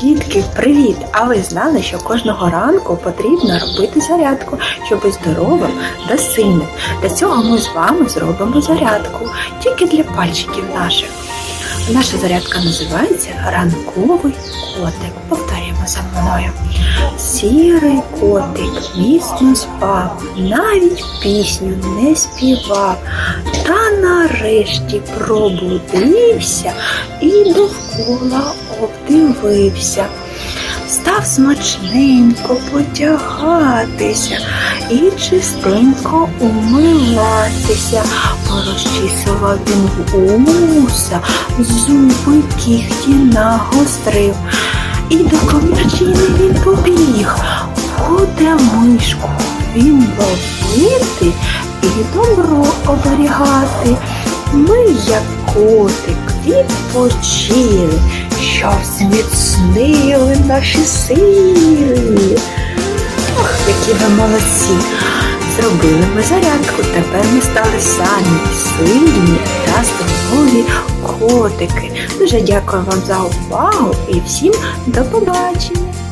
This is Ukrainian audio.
Дітки, привіт! А ви знали, що кожного ранку потрібно робити зарядку, щоб бути здоровим та сильним. Для цього ми з вами зробимо зарядку тільки для пальчиків наших. Наша зарядка називається ранковий котик. Повторюємо за мною. Сірий котик міцно спав, навіть пісню не співав, та нарешті пробудився і довкола обдивився. Став смачненько потягатися і чистенько умиватися, порозчісував він вуса, зуби кіхті нагострив. І до комірчини він побіг, буде мишку він ловити і добро оберігати. Ми, як котик, відпочили, що зміцнили наші сили. Ох, які ви молодці! Зробили ми зарядку, тепер ми стали самі сильні та здорові котики. Дуже дякую вам за увагу і всім до побачення!